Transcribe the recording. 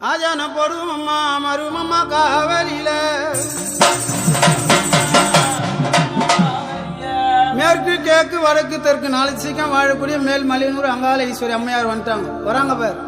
ஆஜான போடுவோம்மா மருமம்மா காவலில. மேற்கு கிழக்கு வடக்கு தெற்கு நாலு சீக்கம் வாழக்கூடிய மேல் மலையனூர் அங்காள ஈஸ்வரி அம்மையார் வந்துட்டாங்க. வராங்க பேர்.